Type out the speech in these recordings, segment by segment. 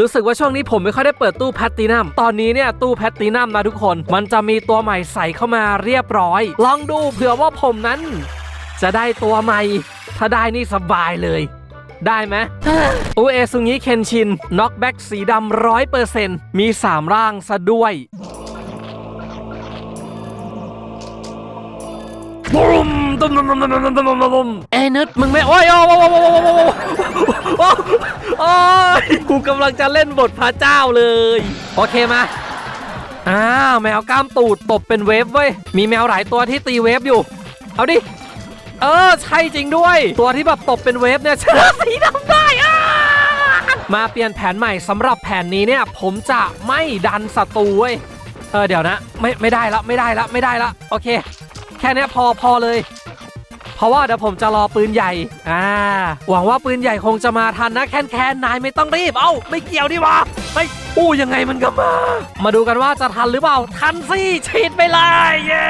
รู้สึกว่าช่วงนี้ผมไม่ค่อยได้เปิดตู้แพตตินัม ตอนนี้เนี่ยตู้แพตตินัมนะทุกคน มันจะมีตัวใหม่ใส่เข้ามาเรียบร้อย ลองดูเผื่อว่าผมนั้น จะได้ตัวใหม่ ถ้าได้นี่สบายเลย ได้ไหมอูเอซุงิเคนชินน็อกแบ็กสีดำร้อยเปอร์เซ็นต์มี 3 ร่างซะด้วยบุ้ม ตุ้มตุ้มตุ้มตุ้มตุ้มตุ้มตุ้มเอ้นึดมึงไม่โอ้ยโอ้ยโอ้ยโอ้ยโอ้ยกูกำลังจะเล่นบทพระเจ้าเลย โอเคมาอ้าวแมวก้ามตูดตบเป็นเวฟเว้ยมีแมวหลายตัวที่ตีเวฟอยู่ เอาดิเออใช่จริงด้วย ตัวที่แบบตบเป็นเวฟเนี่ยเชื้อสีดำได้อะมาเปลี่ยนแผนใหม่สำหรับแผนนี้เนี่ย ผมจะไม่ดันศัตรูเว้ยเออเดี๋ยวนะ ไม่ไม่ได้ละไม่ได้ละไม่ได้ละโอเค แค่นี้พอพอเลย เพราะว่าเดี๋ยวผมจะรอปืนใหญ่อ่าหวังว่าปืนใหญ่คงจะมาทันนะแคนแคนนายไม่ต้องรีบเอ้าไม่เกี่ยวดีวะไม่อู้ยังไงมันก็มา มาดูกันว่าจะทันหรือเปล่าทันสิฉีดไปเลยเย้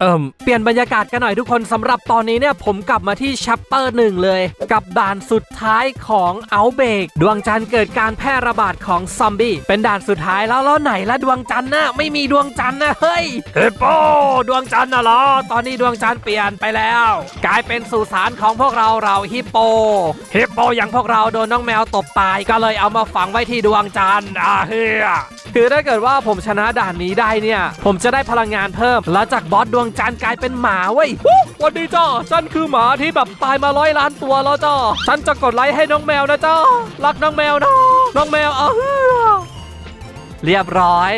เอิ่มเปลี่ยนบรรยากาศกันหน่อยทุกคนสำหรับตอนนี้เนี่ยผมกลับมาที่ชัปเตอร์หนึ่งเลย กับด่านสุดท้ายของเอาเบกดวงจันทร์เกิดการแพร่ระบาดของซอมบี้เป็นด่านสุดท้ายแล้วแล้วไหนละดวงจันทร์นะไม่มีดวงจันทร์นะเฮ้ยเฮปโปดวงจันทร์น่ะเหรอตอนนี้ดวงจันทร์เปลี่ยนไปแล้ว กลายเป็นสุสานของพวกเราเราฮิปโปฮิปโปอย่างพวกเราโดนน้องแมวตบตายก็เลยเอามาฝังไว้ที่ดวงจันทร์อ่าเฮีย คือถ้าเกิดว่าผมชนะด่านนี้ได้เนี่ย ผมจะได้พลังงานเพิ่ม แล้วจากบอสดวงจันทร์กลายเป็นหมาเว้ยวันดีจ้าฉันคือหมาที่แบบตายมาร้อยล้านตัวแล้วจ้าฉันจะกดไลค์ให้น้องแมวนะจ้ารักน้องแมวนะน้องแมวเออเรียบร้อย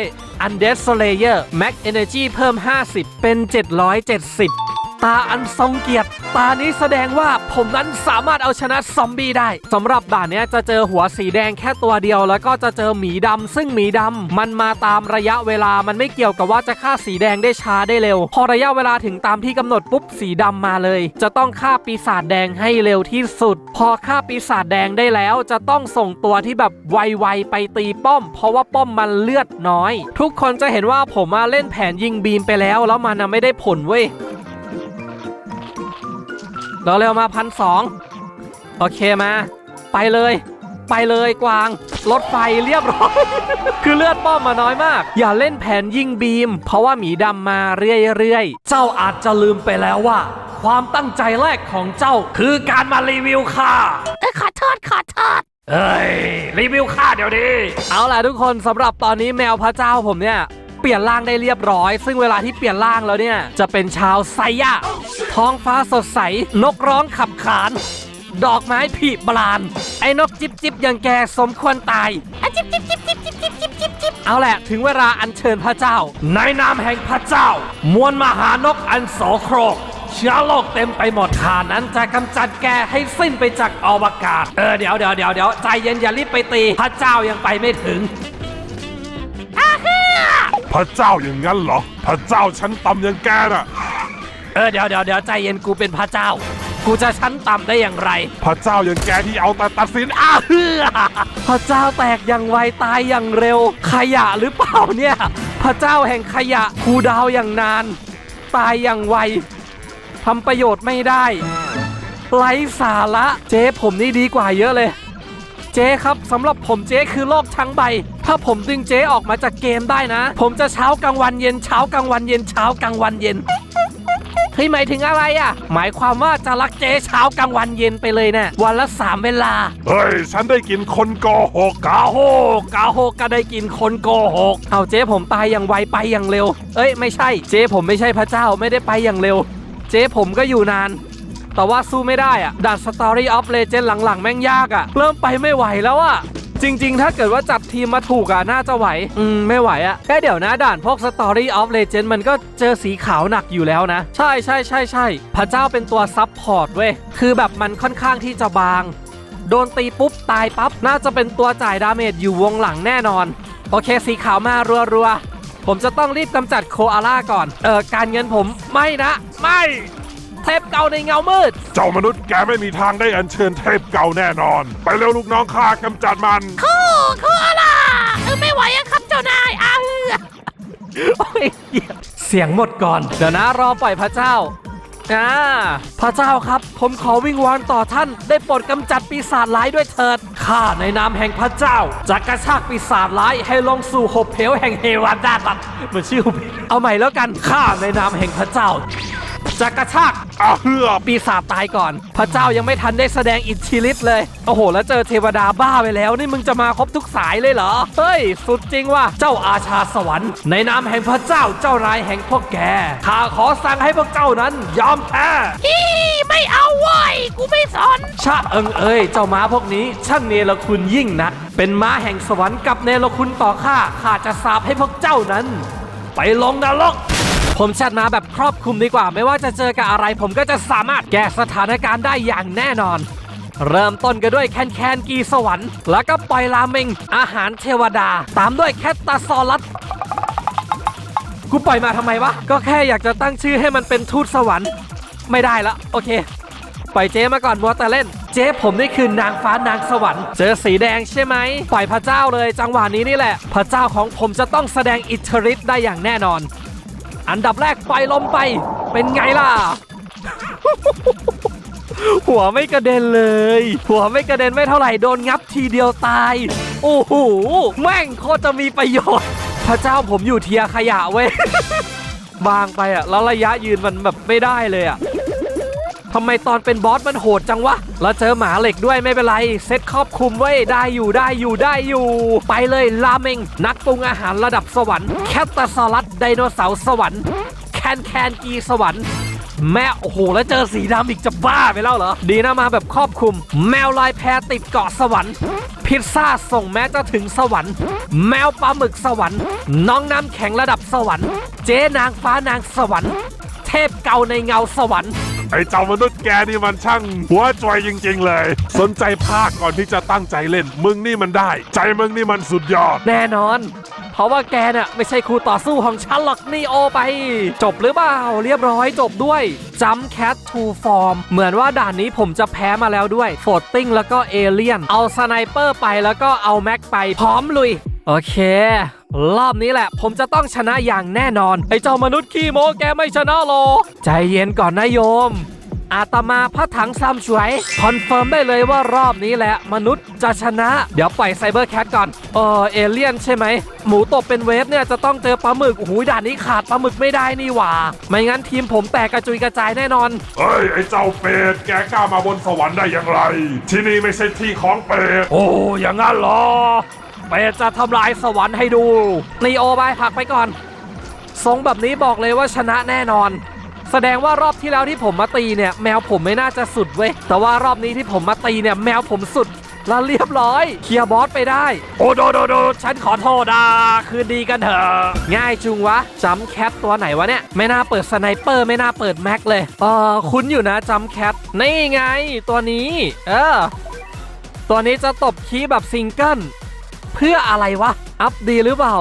Undead Slayer Max Energy เพิ่ม 50 เป็น 770 ตาอันทรงเกียรติ ตานี้แสดงว่าผมนั้นสามารถเอาชนะซอมบี้ได้สำหรับด่านนี้จะเจอหัวสีแดงแค่ตัวเดียว แล้วก็จะเจอหมีดำซึ่งหมีดำมันมาตามระยะเวลามันไม่เกี่ยวกับว่าจะฆ่าสีแดงได้ช้าได้เร็ว พอระยะเวลาถึงตามที่กำหนดปุ๊บสีดำมาเลย จะต้องฆ่าปีศาจแดงให้เร็วที่สุด พอฆ่าปีศาจแดงได้แล้ว จะต้องส่งตัวที่แบบไวๆไปตีป้อม เพราะว่าป้อมมันเลือดน้อย ทุกคนจะเห็นว่าผมมาเล่นแผนยิงบีมไปแล้ว แล้วมันไม่ได้ผลเว้ย เราเร็วมาพันสองโอเคมา ไปเลย ไปเลยกวางรถไฟเรียบร้อย คือเลือดป้อมมาน้อยมาก อย่าเล่นแผนยิงบีม เพราะว่าหมีดำมาเรื่อยๆ เจ้าอาจจะลืมไปแล้วว่า ความตั้งใจแรกของเจ้าคือการมารีวิวค่าเอ้ยขอโทษขอโทษ เอ้ยรีวิวค่าเดี๋ยวนี้เอาล่ะทุกคนสำหรับตอนนี้แมวพระเจ้าผมเนี่ย เปลี่ยนร่างได้เรียบร้อย ซึ่งเวลาที่เปลี่ยนร่างแล้วเนี่ย จะเป็นชาวไซยะท้องฟ้าสดใส นกร้องขับขาน ดอกไม้ผลิบาน ไอ้นกจิบจิบอย่างแกสมควรตายอะจิบจิบจิบจิบจิบจิบจิบจิบจิบเอาแหละถึงเวลาอัญเชิญพระเจ้า ในนามแห่งพระเจ้า มวลมหานกอันโสโครกเชื้อโรคเต็มไปหมดขานั้นจะกำจัดแกให้สิ้นไปจากอวกาศ เออเดี๋ยวเดี๋ยวเดี๋ยวเดี๋ยวใจเย็นอย่ารีบไปตี พระเจ้ายังไปไม่ถึง พระเจ้าอย่างนั้นเหรอ พระเจ้าชั้นต่ำอย่างแกน่ะ เออเดี๋ยวเดี๋ยวเดี๋ยวใจเย็นกูเป็นพระเจ้า กูจะชั้นต่ำได้อย่างไร พระเจ้าอย่างแกที่เอาแต่ตัดสินอ้าเฮือพระเจ้าแตกอย่างไวตายอย่างเร็ว ขยะหรือเปล่าเนี่ย พระเจ้าแห่งขยะครูดาวอย่างนาน ตายอย่างไวทำประโยชน์ไม่ได้ไร้สาระเจ๊ผมนี่ดีกว่าเยอะเลย เจ๊ครับสำหรับผมเจ๊คือโลกทั้งใบ ถ้าผมดึงเจ๊ออกมาจากเกมได้นะ ผมจะเช้ากลางวันเย็นเช้ากลางวันเย็นเช้ากลางวันเย็นเฮ้ยหมายถึงอะไรอะ หมายความว่าจะรักเจ๊เช้ากลางวันเย็นไปเลยนะ่ะวันละสามเวลา เฮ้ย ฉันได้กินคนโกหกกาโฮกาโฮก็ได้กินคนโกหกเอาเจ๊ผมตายอย่างไวไปอย่างเร็ว เอ้ยไม่ใช่ เจ๊ผมไม่ใช่พระเจ้าไม่ได้ไปอย่างเร็ว เจ๊ผมก็อยู่นาน แต่ว่าสู้ไม่ได้อะด่าน Story of Legend หลังๆ แม่งยากอะเริ่มไปไม่ไหวแล้วอะ จริง ๆ ถ้าเกิดว่าจัดทีมมาถูกอะน่าจะไหว อืม ไม่ไหวอะแค่เดี๋ยวนะด่านพวก Story of Legend มันก็เจอสีขาวหนักอยู่แล้วนะ ใช่ใช่ใช่ใช่พระเจ้าเป็นตัวซับพอร์ตเว้ย คือแบบมันค่อนข้างที่จะบาง โดนตีปุ๊บ ตายปั๊บ น่าจะเป็นตัวจ่ายดาเมจอยู่วงหลังแน่นอน โอเคสีขาวมารัวๆผมจะต้องรีบกำจัดโคอาล่าก่อน เออการเงินผมไม่นะ ไม่ เทปเก่าในเงามืด เจ้ามนุษย์แกไม่มีทางได้อัญเชิญเทพเก่าแน่นอน ไปเร็วลูกน้องข้ากำจัดมัน คู่คู่อะไรเออไม่ไหวอะครับเจ้านายอ้าเฮือโอ้ยเหี้ยเสียงหมดก่อน เดี๋ยวนะรอปล่อยพระเจ้าอ่าพระเจ้าครับ ผมขอวิงวอนต่อท่าน ได้โปรดกำจัดปีศาจร้ายด้วยเถิดข้าในนามแห่งพระเจ้าจะกระชากปีศาจร้ายให้ลงสู่หบเหวแห่งเฮวาดาตัดเหมือนชื่อหุบเหวเอาใหม่แล้วกันข้าในนามแห่งพระเจ้า จะกระชากอาเฮือปีศาจตายก่อน พระเจ้ายังไม่ทันได้แสดงอิทธิฤทธิ์เลย โอ้โห แล้วเจอเทวดาบ้าไปแล้ว นี่มึงจะมาครบทุกสายเลยเหรอ เฮ้ย สุดจริงว่ะเจ้าอาชาสวรรค์ ในนามแห่งพระเจ้าเจ้านายแห่งพวกแกข้าขอสั่งให้พวกเจ้านั้น ยอมแพ้อีไม่เอาเว้ยกูไม่สนชะเอิงเอ้ยเจ้าม้าพวกนี้ช่างเนรคุณยิ่งนักเป็นม้าแห่งสวรรค์กับเนรคุณต่อข้าข้าจะสาปให้พวกเจ้านั้น ไปลงนรก ผมแชทมาแบบครอบคลุมดีกว่า ไม่ว่าจะเจอกับอะไร ผมก็จะสามารถแก้สถานการณ์ได้อย่างแน่นอน เริ่มต้นกันด้วยแคนแคนกีสวรรค์ แล้วก็ปล่อยราเมง อาหารเทวดา ตามด้วยแคตตาซอรัสกูปล่อยมาทำไมวะ ก็แค่อยากจะตั้งชื่อให้มันเป็นทูตสวรรค์ ไม่ได้ละโอเค ปล่อยเจ๊มาก่อนมัวแต่เล่น เจ๊ผมนี่คือนางฟ้านางสวรรค์ เจอสีแดงใช่ไหม ปล่อยพระเจ้าเลยจังหวะนี้นี่แหละ พระเจ้าของผมจะต้องแสดงอิทธิฤทธิ์ได้อย่างแน่นอน อันดับแรกปล่อยลมไป เป็นไงล่ะ หัวไม่กระเด็นเลย หัวไม่กระเด็นไม่เท่าไหร่โดนงับทีเดียวตาย โอ้โห แม่งโคตรจะมีประโยชน์ พระเจ้าผมอยู่เทียขยะเว้ย บางไปอะแล้วระยะยืนมันแบบไม่ได้เลยอะ ทำไมตอนเป็นบอสมันโหดจังวะ แล้วเจอหมาเหล็กด้วยไม่เป็นไร เซตครอบคลุมไว้ได้อยู่ได้อยู่ได้อยู่ ไปเลยราเมง นักปรุงอาหารระดับสวรรค์แคตตาซอรัสไดโนเสาร์สวรรค์แคนแคนกีสวรรค์แม่โอ้โห แล้วเจอสีดำอีกจะบ้าไปแล้วเหรอ ดีนะมาแบบครอบคลุม แมวลายแพติดเกาะสวรรค์ พิซซ่าส่งแม้จะถึงสวรรค์ แมวปลาหมึกสวรรค์ น้องน้ำแข็งระดับสวรรค์ เจ๊นางฟ้านางสวรรค์ เทพเก่าในเงาสวรรค์ ไอ้เจ้ามนุษย์แกนี่มันช่างหัวจอยจริง ๆ เลย สนใจภาคก่อนที่จะตั้งใจเล่น มึงนี่มันได้ ใจมึงนี่มันสุดยอด แน่นอน เพราะว่าแกน่ะไม่ใช่ครูต่อสู้ของฉันหรอกนี่โอไป จบหรือเปล่า เรียบร้อยจบด้วยจัมแคททูฟอร์มเหมือนว่าด่านนี้ผมจะแพ้มาแล้วด้วยโฟตติ้งแล้วก็เอเลียน เอาสไนเปอร์ไปแล้วก็เอาแม็กไปพร้อมลุย โอเค รอบนี้แหละ ผมจะต้องชนะอย่างแน่นอน ไอ้เจ้ามนุษย์ขี้โมแกไม่ชนะหรอกใจเย็นก่อนนะโยม อาตมาพระถังซัมช่วย คอนเฟิร์มได้เลยว่ารอบนี้แหละ มนุษย์จะชนะ เดี๋ยวปล่อยไซเบอร์แคทก่อน เออเอเลี่ยนใช่ไหม หมูตบเป็นเวฟเนี่ยจะต้องเจอปลาหมึกโอ้โหด่านนี้ขาดปลาหมึกไม่ได้นี่หว่า ไม่งั้นทีมผมแตกกระจุยกระจายแน่นอน เฮ้ย ไอ้เจ้าเป็ด แกกล้ามาบนสวรรค์ได้อย่างไร ที่นี่ไม่ใช่ที่ของเป็ด โอ้อย่างนั้นเหรอ เป็ดจะทำลายสวรรค์ให้ดูนีโอไปผลักไปก่อนทรงแบบนี้บอกเลยว่าชนะแน่นอน แสดงว่ารอบที่แล้วที่ผมมาตีเนี่ยแมวผมไม่น่าจะสุดเว้ยแต่ว่ารอบนี้ที่ผมมาตีเนี่ยแมวผมสุดแล้วเรียบร้อย เคลียร์บอสไปได้ โอ้โดโดโดฉันขอโทษอะคืนดีกันเถอะง่ายจุงวะจัมแคทตัวไหนวะเนี่ย ไม่น่าเปิดสไนเปอร์ไม่น่าเปิดแม็กเลยเออคุ้นอยู่นะจัมแคทนี่ไง ตัวนี้ เออ ตัวนี้จะตบคีย์แบบซิงเกิล เพื่ออะไรวะ อัพดีหรือเปล่า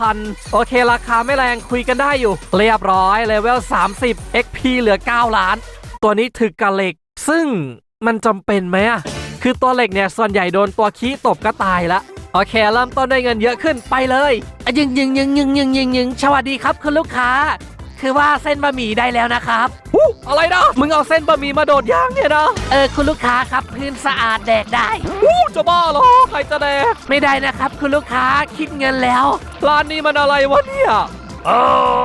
8,000 โอเค ราคาไม่แรงคุยกันได้อยู่ เรียบร้อยเลเวล 30 XP เหลือ 9 ล้าน ตัวนี้ถึกกับเหล็ก ซึ่งมันจำเป็นไหมอะคือตัวเหล็กเนี่ย ส่วนใหญ่โดนตัวคีตบก็ตายละโอเค เริ่มต้นได้เงินเยอะขึ้นไปเลยยิงยิงยิงยิงยิงยิงยิงสวัสดีครับคุณลูกค้า คือว่าเส้นบะหมี่ได้แล้วนะครับอู้อะไรนะมึงเอาเส้นบะหมี่มาโดดย่างเนี่ยนะเออคุณลูกค้าครับพื้นสะอาดแดกได้อู้จะบ้าเหรอใครจะแดกไม่ได้นะครับ คุณลูกค้าคิดเงินแล้วร้านนี้มันอะไรวะเนี่ยเอ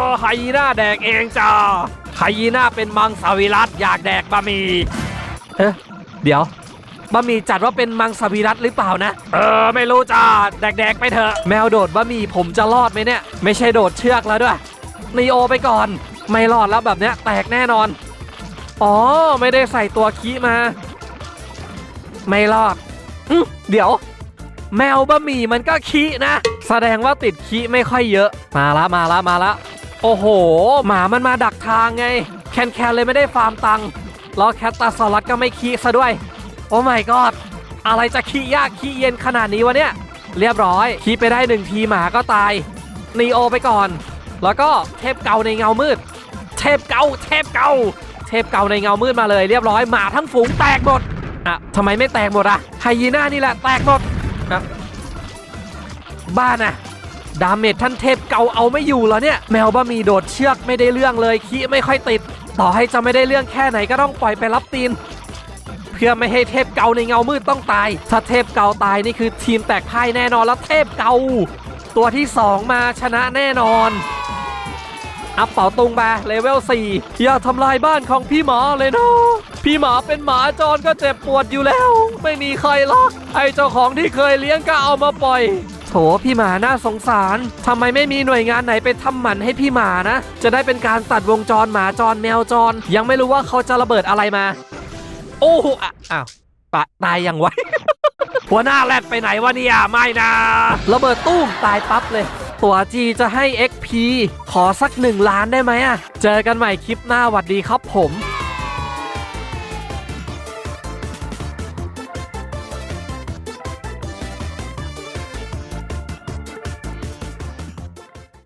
อไฮยีน่าแดกเองจ้าไฮยีน่าเป็นมังสวิรัตอยากแดกบะหมี่เอ๊ะเดี๋ยวบะหมี่จัดว่าเป็นมังสวิรัตหรือเปล่านะ เออ ไม่รู้จ้าแดกๆไปเถอะ แมวโดดบะหมี่ผมจะรอดไหมเนี่ย ไม่ใช่โดดเชือกแล้วด้วย นีโอไปก่อน ไม่รอดแล้วแบบเนี้ยแตกแน่นอน อ๋อ ไม่ได้ใส่ตัวคีมา ไม่รอดอืเดี๋ยว แมวบะหมี่มันก็ขี้นะ แสดงว่าติดขี้ไม่ค่อยเยอะ มาละมาละมาละ โอ้โห หมามันมาดักทางไง แคนแคนเลยไม่ได้ฟาร์มตังค์แล้วแคตตาซอรัสก็ไม่ขี้ซะด้วย โอ้ my god อะไรจะขี้ยากขี้เย็นขนาดนี้วะเนี่ย เรียบร้อย ขี้ไปได้หนึ่งทีหมาก็ตายนีโอไปก่อน แล้วก็เทพเก่าในเงามืด เทพเก่า เทพเก่า เทพเก่าในเงามืดมาเลยเรียบร้อยหมาทั้งฝูงแตกหมดอะทำไมไม่แตกหมดอะไฮยีน่านี่แหละแตกหมดอะบ้านะดาเมจท่านเทพเก่าเอาไม่อยู่เหรอเนี่ย แมวบะมีโดดเชือกไม่ได้เรื่องเลยขี้ไม่ค่อยติด ต่อให้จะไม่ได้เรื่องแค่ไหนก็ต้องปล่อยไปรับตีน เพื่อไม่ให้เทพเก่าในเงามืดต้องตาย ถ้าเทพเก่าตายนี่คือทีมแตกพ่ายแน่นอนแล้วเทพเก่า ตัวที่ 2 มาชนะแน่นอน อัพเป๋าตุงไปเลเวล 4 อย่าทำลายบ้านของพี่หมอเลยนะพี่หมาเป็นหมาจรก็เจ็บปวดอยู่แล้ว ไม่มีใครรอกไอเจ้าของที่เคยเลี้ยงก็เอามาปล่อย โถพี่หมาน่าสงสารทำไมไม่มีหน่วยงานไหนไปทำหมันให้พี่หมานะ จะได้เป็นการตัดวงจรหมาจรแมวจร ยังไม่รู้ว่าเขาจะระเบิดอะไรมา โอ้โหอ้าวตาตายยังไว หัวหน้าแรดไปไหนวะเนี่ยไม่นะระเบิดตู้มตายปั๊บเลย ตัวจีจะให้ XP ขอสักหนึ่งล้านได้ไหมอะเจอกันใหม่คลิปหน้าหวัดดีครับผม